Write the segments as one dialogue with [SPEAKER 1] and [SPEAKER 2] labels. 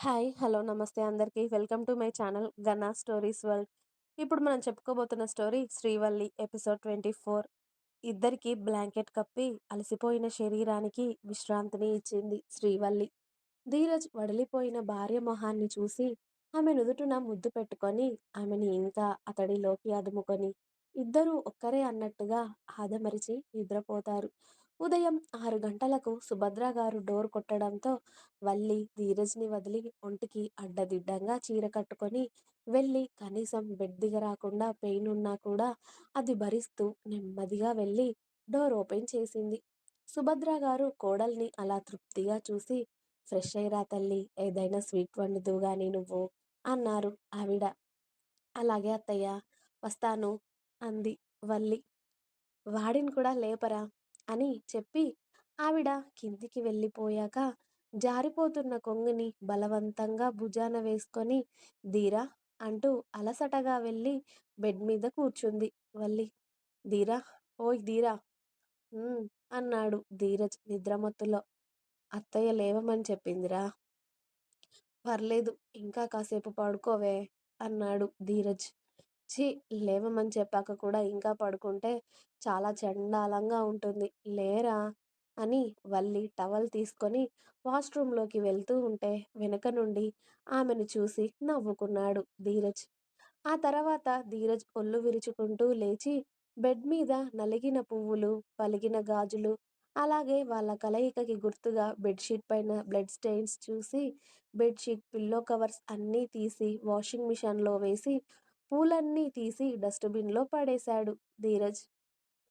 [SPEAKER 1] Hi! Hello! నమస్తే అందరికీ. Welcome to my channel 'Ganna stories world'. ఇప్పుడు మనం చెప్పుకోబోతున్న స్టోరీ 'శ్రీవల్లి' ఎపిసోడ్ 24. ఇద్దరికీ బ్లాంకెట్ కప్పి అలసిపోయిన శరీరానికి విశ్రాంతిని ఇచ్చింది శ్రీవల్లి. ధీరజ్ వడిలిపోయిన భార్య మొహాన్ని చూసి ఆమె నుదుటున ముద్దు పెట్టుకొని ఆమెని ఇంకా అతడిలోకి అదుముకొని ఇద్దరూ ఒక్కరే అన్నట్టుగా ఆదమరిచి నిద్రపోతారు. ఉదయం ఆరు గంటలకు సుభద్ర గారు డోర్ కొట్టడంతో వల్లి ధీరజ్ని వదిలి ఒంటికి అడ్డదిడ్డంగా చీర కట్టుకొని వెళ్ళి కనీసం బెడ్ దిగరాకుండా పెయిన్ ఉన్నా కూడా అది భరిస్తూ నెమ్మదిగా వెళ్ళి డోర్ ఓపెన్ చేసింది. సుభద్ర గారు కోడల్ని అలా తృప్తిగా చూసి ఫ్రెష్ అయ్యిరా తల్లి ఏదైనా స్వీట్ వండుదువుగాని నువ్వు అన్నారు ఆవిడ. అలాగే అత్తయ్య వస్తాను అంది వల్లి. వాడిని కూడా లేపరా అని చెప్పి ఆవిడ కిందికి వెళ్ళిపోయాక జారిపోతున్న కొంగుని బలవంతంగా భుజాన వేసుకొని ధీరా! అంటూ అలసటగా వెళ్ళి బెడ్ మీద కూర్చుంది వల్లి. ధీరా! ఓయ్ ధీరా! అన్నాడు ధీరజ్ నిద్రమత్తులో. అత్తయ్య లేవమని చెప్పిందిరా. పర్లేదు ఇంకా కాసేపు పడుకోవే అన్నాడు ధీరజ్. ఛీ లేవమని చెప్పాక కూడా ఇంకా పడుకుంటే చాలా చండాలంగా ఉంటుంది. లేరా అని వల్లి టవల్ తీసుకొని వాష్రూమ్లోకి వెళ్తూ ఉంటే వెనక నుండి ఆమెను చూసి నవ్వుకున్నాడు ధీరజ్. ఆ తర్వాత ధీరజ్ ఒళ్ళు విరుచుకుంటూ లేచి బెడ్ మీద నలిగిన పువ్వులు, పలిగిన గాజులు, అలాగే వాళ్ళ కలయికకి గుర్తుగా బెడ్షీట్ పైన బ్లడ్ స్టెయిన్స్ చూసి బెడ్షీట్ పిల్లో కవర్స్ అన్నీ తీసి వాషింగ్ మిషన్లో వేసి పూలన్నీ తీసి డస్ట్బిన్లో పడేశాడు ధీరజ్.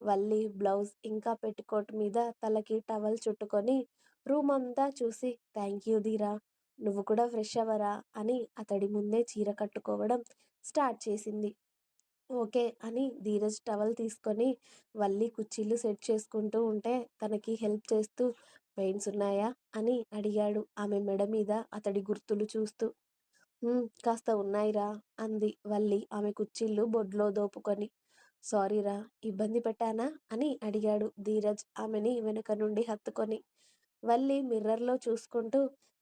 [SPEAKER 1] వల్లి బ్లౌజ్ ఇంకా పెట్టుకోట్ మీద తలకి టవల్ చుట్టుకొని రూమ్ అంతా చూసి థ్యాంక్ యూ ధీరా! నువ్వు కూడా ఫ్రెష్ అవ్వరా అని అతడి ముందే చీర కట్టుకోవడం స్టార్ట్ చేసింది. ఓకే అని ధీరజ్ టవల్ తీసుకొని వల్లి కుర్చీలు సెట్ చేసుకుంటూ ఉంటే తనకి హెల్ప్ చేస్తూ పెయిన్స్ ఉన్నాయా? అని అడిగాడు ఆమె మెడ మీద అతడి గుర్తులు చూస్తూ. కాస్త ఉన్నాయిరా అంది వల్లి ఆమె కుచ్చిళ్ళు బొడ్లో దోపుకొని. సారీరా! ఇబ్బంది పెట్టానా? అని అడిగాడు ధీరజ్ ఆమెని వెనుక నుండి హత్తుకొని. వల్లి మిర్రర్లో చూసుకుంటూ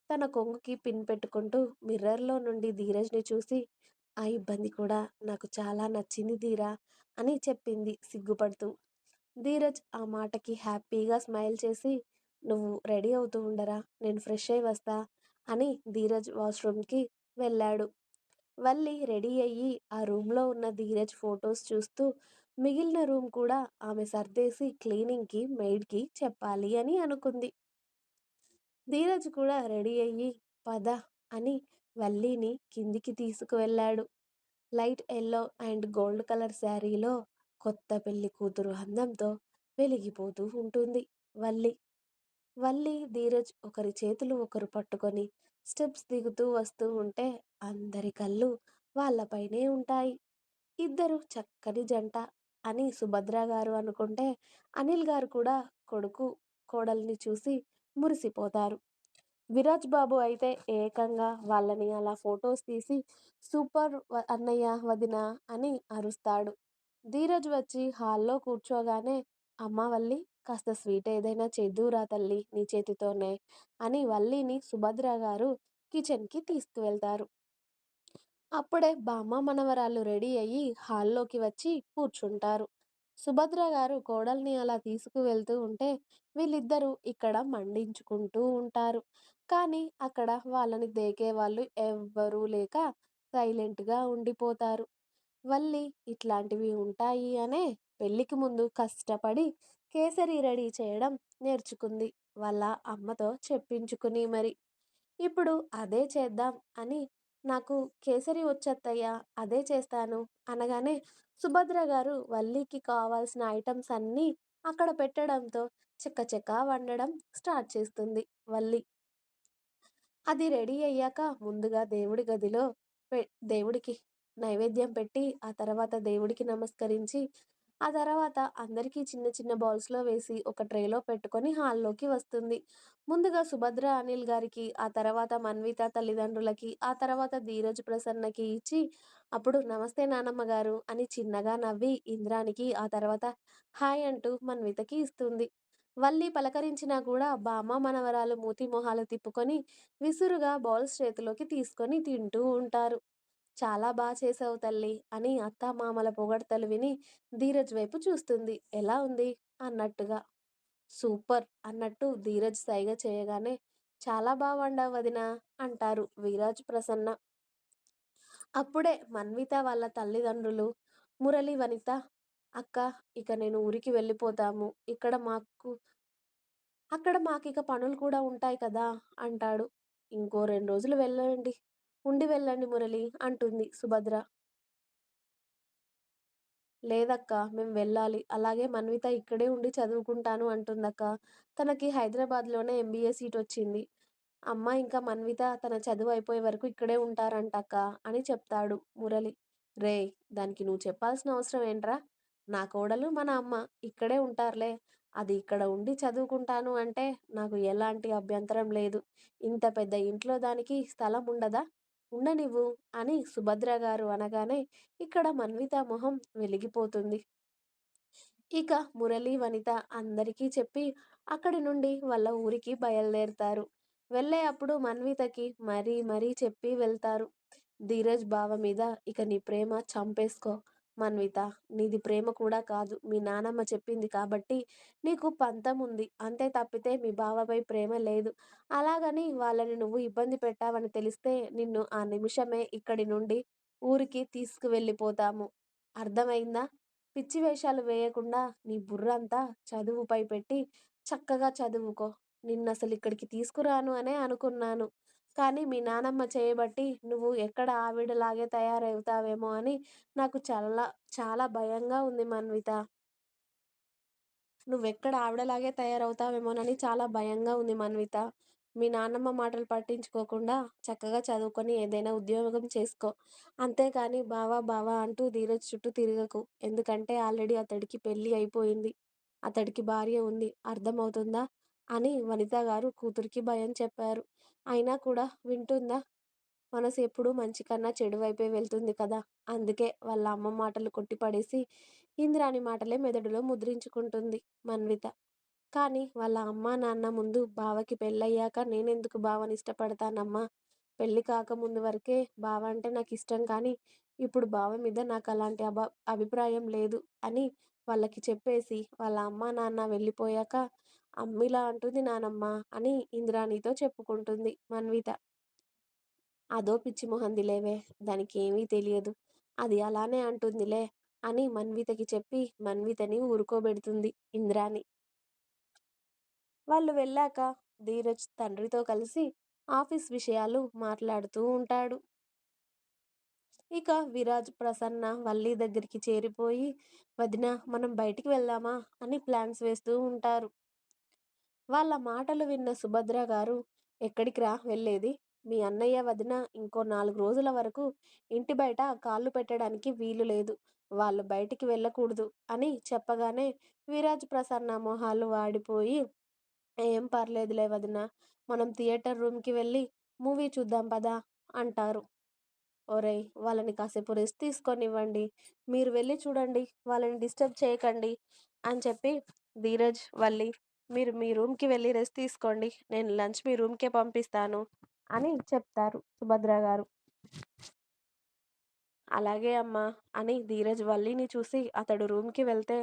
[SPEAKER 1] తన కొంగుకి పిన్ పెట్టుకుంటూ మిర్రర్లో నుండి ధీరజ్ని చూసి ఆ ఇబ్బంది కూడా నాకు చాలా నచ్చింది ధీరా! అని చెప్పింది సిగ్గుపడుతూ. ధీరజ్ ఆ మాటకి హ్యాపీగా స్మైల్ చేసి నువ్వు రెడీ అవుతూ ఉండరా నేను ఫ్రెష్ అయి వస్తా అని ధీరజ్ వాష్రూమ్కి వెళ్ళాడు. వల్లి రెడీ అయ్యి ఆ రూమ్లో ఉన్న ధీరజ్ ఫొటోస్ చూస్తూ మిగిలిన రూమ్ కూడా ఆమె సర్దేసి క్లీనింగ్కి మెయిడ్కి చెప్పాలి అని అనుకుంది. ధీరజ్ కూడా రెడీ అయ్యి పద అని వల్లిని కిందికి తీసుకువెళ్ళాడు. Light yellow and gold colour శారీలో కొత్త పెళ్ళి కూతురు అందంతో వెలిగిపోతూ ఉంటుంది వల్లి. వల్లి, ధీరజ్ ఒకరి చేతులు ఒకరు పట్టుకొని స్టెప్స్ దిగుతూ వస్తూ ఉంటే అందరి కళ్ళు వాళ్ళపైనే ఉంటాయి. ఇద్దరు చక్కని జంట అని సుభద్ర గారు అనుకుంటే అనిల్ గారు కూడా కొడుకు, కోడల్ని చూసి మురిసిపోతారు. విరాజ్ బాబు అయితే ఏకంగా వాళ్ళని అలా ఫొటోస్ తీసి సూపర్ అన్నయ్య, వదినా అని అరుస్తాడు. ధీరజ్ వచ్చి హాల్లో కూర్చోగానే అమ్మ వల్లి! కాస్త స్వీట్ ఏదైనా చేద్దురా తల్లి నీ చేతితోనే అని వల్లిని సుభద్ర గారు కిచెన్కి తీసుకువెళ్తారు. అప్పుడే బామ్మ మనవరాలు రెడీ అయ్యి హాల్లోకి వచ్చి కూర్చుంటారు. సుభద్ర గారు కోడల్ని అలా తీసుకువెళ్తూ ఉంటే వీళ్ళిద్దరూ ఇక్కడ మండించుకుంటూ ఉంటారు. కానీ అక్కడ వాళ్ళని దేకేవాళ్ళు ఎవ్వరూ లేక సైలెంట్గా ఉండిపోతారు. వల్లి ఇట్లాంటివి ఉంటాయి అనే పెళ్ళికి ముందు కష్టపడి కేసరి రెడీ చేయడం నేర్చుకుంది వాళ్ళ అమ్మతో చెప్పించుకుని మరి. ఇప్పుడు అదే చేద్దాం అని నాకు కేసరి వచ్చేత్తయ్యా అదే చేస్తాను అనగానే సుభద్ర గారు వల్లికి కావాల్సిన ఐటమ్స్ అన్నీ అక్కడ పెట్టడంతో చకచకా వండడం స్టార్ట్ చేస్తుంది వల్లి. అది రెడీ అయ్యాక ముందుగా దేవుడి గదిలో దేవుడికి నైవేద్యం పెట్టి ఆ తర్వాత దేవుడికి నమస్కరించి ఆ తర్వాత అందరికీ చిన్న చిన్న బౌల్స్లో వేసి ఒక ట్రేలో పెట్టుకొని హాల్లోకి వస్తుంది. ముందుగా సుభద్ర అనిల్ గారికి, ఆ తర్వాత మన్విత తల్లిదండ్రులకి, ఆ తర్వాత ధీరజ్, ప్రసన్నకి ఇచ్చి అప్పుడు నమస్తే నానమ్మ గారు అని చిన్నగా నవ్వి ఇంద్రానికి ఆ తర్వాత హాయ్ అంటూ మన్వితకి ఇస్తుంది. వల్లి పలకరించినా కూడా బామ్మ మనవరాలు మూతి మొహాలు తిప్పుకొని విసురుగా బౌల్స్ చేతిలోకి తీసుకొని తింటూ ఉంటారు చాలా బా చేసావు తల్లి అని అత్తామామల పొగడ్తలు విని ధీరజ్ వైపు చూస్తుంది. ఎలా ఉంది? అన్నట్టుగా. సూపర్ అన్నట్టు ధీరజ్ సైగ చేయగానే చాలా బాగా వండావు వదినా అంటారు వీరాజ్ ప్రసన్న. అప్పుడే మన్విత వాళ్ళ తల్లిదండ్రులు మురళి వనిత అక్క ఇక నేను ఊరికి వెళ్ళిపోతాము. ఇక్కడ మాకు అక్కడ మాకు ఇక పనులు కూడా ఉంటాయి కదా అంటాడు. ఇంకో రెండు రోజులు వెళ్ళండి. ఉండి వెళ్ళండి మురళి అంటుంది సుభద్ర. లేదక్క మేము వెళ్ళాలి. అలాగే మన్విత ఇక్కడే ఉండి చదువుకుంటాను అంటుందక్క. తనకి హైదరాబాద్లోనే ఎంబీఏ సీట్ వచ్చింది. అమ్మ ఇంకా మన్విత తన చదువు అయిపోయే వరకు ఇక్కడే ఉంటారంటక్క అని చెప్తాడు మురళి. రే దానికి నువ్వు చెప్పాల్సిన అవసరం ఏంట్రా? నా కోడలు మన అమ్మ. ఇక్కడే ఉంటారులే. అది ఇక్కడ ఉండి చదువుకుంటాను అంటే నాకు ఎలాంటి అభ్యంతరం లేదు. ఇంత పెద్ద ఇంట్లో దానికి స్థలం ఉండదా? ఉండనివ్వు అని సుభద్ర గారు అనగానే ఇక్కడ మన్విత మొహం వెలిగిపోతుంది. ఇక మురళి వనిత అందరికీ చెప్పి అక్కడి నుండి వాళ్ళ ఊరికి బయలుదేరుతారు. వెళ్ళే అప్పుడు మన్వితకి మరీ మరీ చెప్పి వెళ్తారు. ధీరజ్ బావ మీద ఇక నీ ప్రేమ చంపేసుకో. మన్విత నీది ప్రేమ కూడా కాదు. మీ నానమ్మ చెప్పింది కాబట్టి నీకు పంతం ఉంది. అంతే తప్పితే మీ బావపై ప్రేమ లేదు. అలాగని వాళ్ళని నువ్వు ఇబ్బంది పెట్టావని తెలిస్తే నిన్ను ఆ నిమిషమే ఇక్కడి నుండి ఊరికి తీసుకువెళ్ళిపోతాము. అర్థమైందా? పిచ్చి వేషాలు వేయకుండా నీ బుర్రంతా చదువుపై పెట్టి చక్కగా చదువుకో. నిన్నసలు ఇక్కడికి తీసుకురాను అనే అనుకున్నాను. కానీ మీ నానమ్మ చేయబట్టి నువ్వు ఎక్కడ ఆవిడలాగే తయారవుతావేమో అని నాకు చాలా చాలా భయంగా ఉంది మన్విత. నువ్వెక్కడ ఆవిడలాగే తయారవుతావేమోనని చాలా భయంగా ఉంది మన్విత. మీ నాన్నమ్మ మాటలు పట్టించుకోకుండా చక్కగా చదువుకొని ఏదైనా ఉద్యోగం చేసుకో. అంతేకాని బావా బావా అంటూ ధీరజ్ చుట్టూ తిరగకు. ఎందుకంటే ఆల్రెడీ అతడికి పెళ్ళి అయిపోయింది. అతడికి భార్య ఉంది. అర్థమవుతుందా? అని వనిత గారు కూతురికి భయం చెప్పారు. అయినా కూడా వింటుందా? మనసు ఎప్పుడూ మంచి కన్నా చెడు వైపే వెళ్తుంది కదా! అందుకే వాళ్ళ అమ్మ మాటలు కొట్టిపడేసి ఇంద్రాని మాటలే మెదడులో ముద్రించుకుంటుంది మన్విత. కానీ వాళ్ళ అమ్మ నాన్న ముందు బావకి పెళ్ళయ్యాక నేనెందుకు బావని ఇష్టపడతానమ్మా? పెళ్ళి కాకముందు వరకే బావ అంటే నాకు ఇష్టం కానీ ఇప్పుడు బావ మీద నాకు అలాంటి అభ అభిప్రాయం లేదు అని వాళ్ళకి చెప్పేసి వాళ్ళ అమ్మ నాన్న వెళ్ళిపోయాక అమ్మిలా అంటుంది నానమ్మ అని ఇంద్రాణితో చెప్పుకుంటుంది మన్విత. అదో పిచ్చి మొహందిలేవే దానికి ఏమీ తెలియదు. అది అలానే అంటుందిలే అని మన్వితకి చెప్పి మన్వితని ఊరుకోబెడుతుంది ఇంద్రాణి వాళ్ళు వెళ్ళాక ధీరజ్ తండ్రితో కలిసి ఆఫీస్ విషయాలు మాట్లాడుతూ ఉంటాడు. ఇక విరాజ్ ప్రసన్న వల్లి దగ్గరికి చేరిపోయి వదిన మనం బయటికి వెళ్దామా అని ప్లాన్స్ వేస్తూ ఉంటారు. వాళ్ళ మాటలు విన్న సుభద్ర గారు ఎక్కడికి రా వెళ్ళేది? మీ అన్నయ్య వదిన ఇంకో నాలుగు రోజుల వరకు ఇంటి బయట కాళ్ళు పెట్టడానికి వీలు లేదు. వాళ్ళు బయటికి వెళ్ళకూడదు అని చెప్పగానే విరాజ్ ప్రసన్న మొహాలు వాడిపోయి ఏం పర్లేదులే వదిన మనం థియేటర్ రూమ్కి వెళ్ళి మూవీ చూద్దాం పదా అంటారు. ఒరేయ్ వాళ్ళని కాసేపు రెస్ట్ తీసుకొనివ్వండి. మీరు వెళ్ళి చూడండి. వాళ్ళని డిస్టర్బ్ చేయకండి అని చెప్పి ధీరజ్ వల్లి మీరు మీ రూమ్కి వెళ్ళి రెస్ట్ తీసుకోండి. నేను లంచ్ మీ రూమ్కే పంపిస్తాను అని చెప్తారు సుభద్ర గారు. అలాగే అమ్మా అని ధీరజ్ వల్లిని చూసి అతడు రూమ్కి వెళ్తే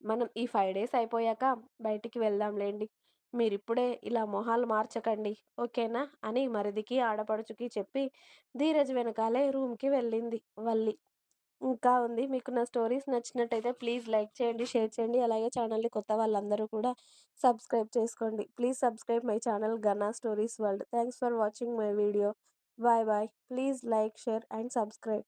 [SPEAKER 1] మనం ఈ ఫైవ్ డేస్ అయిపోయాక బయటికి వెళ్దాంలేండి. మీరిప్పుడే ఇలా మొహాలు మార్చకండి. ఓకేనా? అని మరిదికి ఆడపడుచుకి చెప్పి ధీరజ్ వెనకాలే రూమ్కి వెళ్ళింది వల్లి. ఇంకా ఉంది. మీకు నా స్టోరీస్ నచ్చినట్టయితే ప్లీజ్ లైక్ చేయండి షేర్ చేయండి. అలాగే ఛానల్ని కొత్త వాళ్ళందరూ కూడా సబ్స్క్రైబ్ చేసుకోండి. Please subscribe my channel Gana stories world. Thanks for watching my video. Bye bye. Please like share and subscribe.